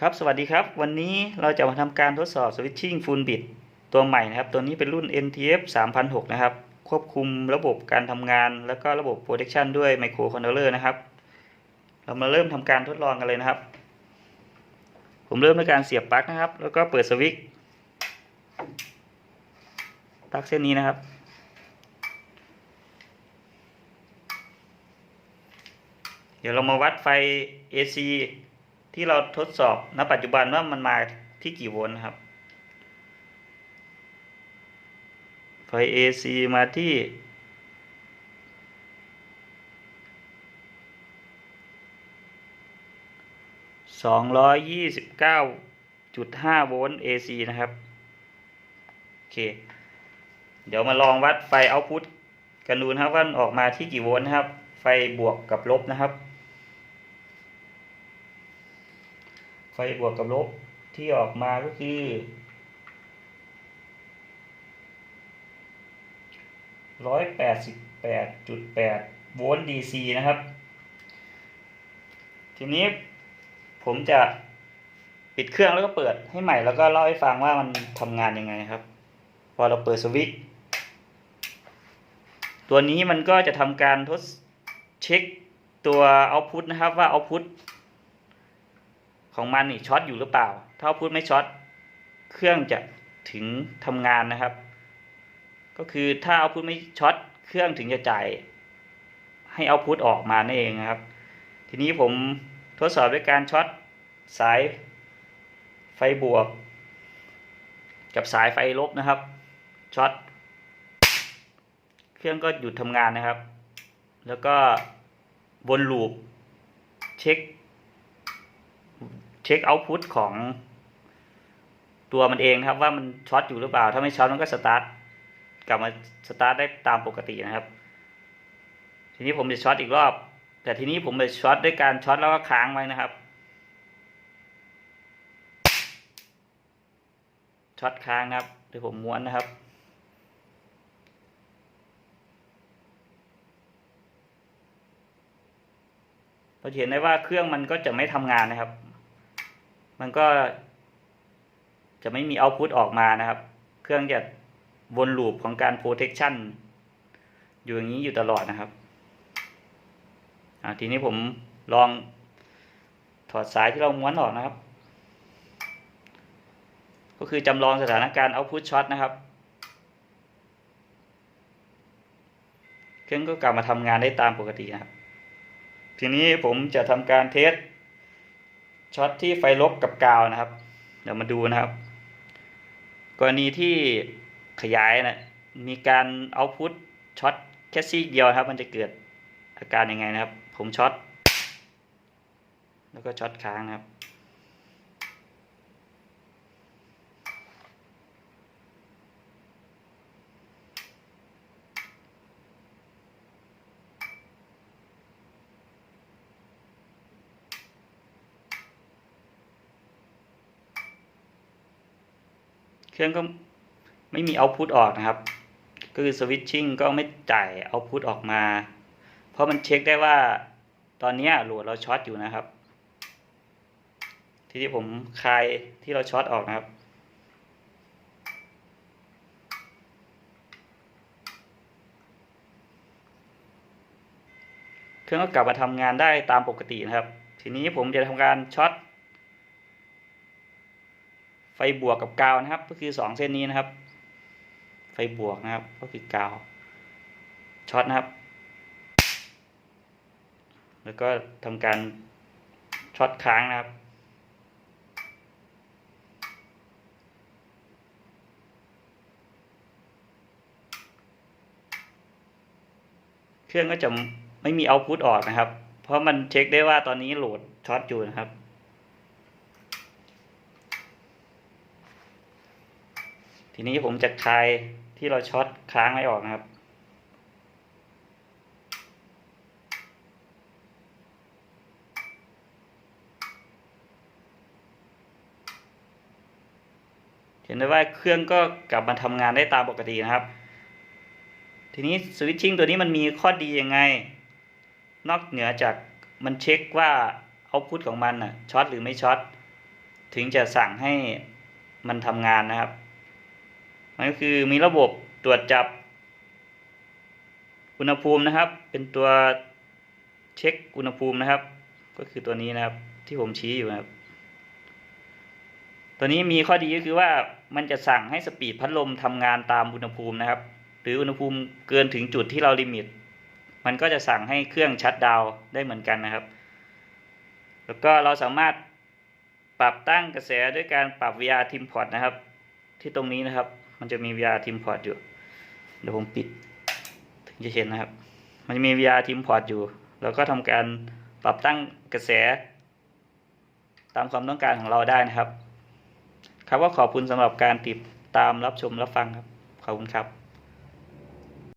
ครับสวัสดีครับ วันนี้เราจะมาทำการทดสอบ Switching Full Bit ตัวใหม่นะครับ ตัวนี้เป็นรุ่น NTF 3006 นะครับ ควบคุมระบบการทำงาน แล้วก็ระบบ Protection ด้วย Microcontroller นะครับ เรามาเริ่มทำการทดลองกันเลยนะครับ ผมเริ่มด้วยการเสียบปลั๊กนะครับ แล้วก็เปิดสวิตช์ปลั๊กเส้นนี้นะครับเดี๋ยวเรามาวัดไฟ AC ที่เราทดสอบณปัจจุบันว่ามันมาที่กี่โวลต์ครับไฟ AC มาที่ สองร้อยยี่สิบเก้าจุดห้าโวลต์ AC นะครับ โอเค เดี๋ยวมาลองวัดไฟเอาพุตกันดูนะครับว่ามันออกมาที่กี่โวลต์นะครับ ไฟบวกกับลบนะครับ ไฟบวกกับลบที่ออกมาก็คือ ร้อยแปดสิบแปดจุดแปดโวลต์ DC นะครับ ทีนี้ผมจะปิดเครื่องแล้วก็เปิดให้ใหม่แล้วก็เล่าให้ฟังว่ามันทำงานยังไงครับ พอเราเปิดสวิตช์ตัวนี้มันก็จะทำการทดเช็คตัวเอาพุตนะครับว่าเอาพุต ของมันนี่ช็อตอยู่หรือเปล่า ถ้าเอาพุตไม่ช็อตเครื่องจะถึงทำงานนะครับ ก็คือถ้าเอาพุตไม่ช็อตเครื่องถึงจะจ่ายให้เอาพุตออกมานั่นเองนะครับ ทีนี้ผมทดสอบด้วยการช็อตสายไฟบวก กับสายไฟลบนะครับช็อตเครื่องก็หยุดทำงานนะครับ แล้วก็วนลูปเช็ค เช็คเอาพุตของตัวมันเองนะครับว่ามันช็อตอยู่หรือเปล่า ถ้าไม่ช็อตมันก็สตาร์ทกลับมาสตาร์ทได้ตามปกตินะครับ ทีนี้ผมจะช็อตอีกรอบ แต่ทีนี้ผมไปช็อตด้วยการช็อตแล้วก็ค้างไว้นะครับช็อตค้างครับเดี๋ยวผมม้วนนะครับ เราเห็นได้ว่าเครื่องมันก็จะไม่ทำงานนะครับ มันก็จะไม่มีเอาพุตออกมานะครับ เครื่องจะวนลูปของการ protection อยู่อย่างนี้อยู่ตลอดนะครับทีนี้ผมลองถอดสายที่เราม้วนออกนะครับ ก็คือจำลองสถานการณ์เอาพุตช็อตนะครับ เครื่องก็กลับมาทำงานได้ตามปกตินะครับ ทีนี้ผมจะทำการเทส ช็อตที่ไฟลบกับกาวนะครับ เดี๋ยวมาดูนะครับ กรณีที่ขยายนะมีการเอาพุทช็อตแค่ซีกเดียวครับ มันจะเกิดอาการยังไงนะครับ ผมช็อตแล้วก็ช็อตค้างนะครับ เครื่องก็ไม่มีเอาพุตออกนะครับ ก็คือสวิตชิ่งก็ไม่จ่ายเอาพุตออกมา เพราะมันเช็คได้ว่าตอนนี้โหลดเราช็อตอยู่นะครับ ทีนี้ผมคลายที่เราช็อตออกนะครับเครื่องก็กลับมาทำงานได้ตามปกตินะครับ ทีนี้ผมจะทำการช็อต บวกกับกาวนะครับ ก็คือสองเส้นนี้นะครับ ไฟบวกนะครับ ก็คือกาวช็อตนะครับ แล้วก็ทำการช็อตค้างนะครับเครื่องก็จะไม่มีเอาพุตออกนะครับ เพราะมันเช็คได้ว่าตอนนี้โหลดช็อตอยู่นะครับ ทีนี้ผมจะคลายที่เราช็อตค้างไม่ออกนะครับ เห็นได้ว่าเครื่องก็กลับมาทำงานได้ตามปกตินะครับ ทีนี้สวิตชิ่งตัวนี้มันมีข้อดียังไง นอกเหนือจากมันเช็คว่าเอาพุตของมันอะช็อตหรือไม่ช็อตถึงจะสั่งให้มันทำงานนะครับ มันก็คือมีระบบตรวจจับ อุณหภูมินะครับ เป็นตัวเช็คอุณหภูมินะครับ ก็คือตัวนี้นะครับที่ผมชี้อยู่นะครับ ตัวนี้มีข้อดีก็คือว่ามันจะสั่งให้สปีดพัดลมทำงานตามอุณหภูมินะครับ หรืออุณหภูมิเกินถึงจุดที่เราลิมิต มันก็จะสั่งให้เครื่องชัดดาวได้เหมือนกันนะครับ แล้วก็เราสามารถปรับตั้งกระแสด้วยการปรับ VR Tim Port นะครับ ที่ตรงนี้นะครับ มันจะมี VR Tim Port อยู่ เดี๋ยวผมปิด ถึงจะเห็นนะครับ มันจะมี VR Tim Port อยู่ แล้วก็ทำการปรับตั้งกระแส ตามความต้องการของเราได้นะครับ ครับก็ขอบคุณสำหรับการติดตามรับชมรับฟังครับ ขอบคุณครับ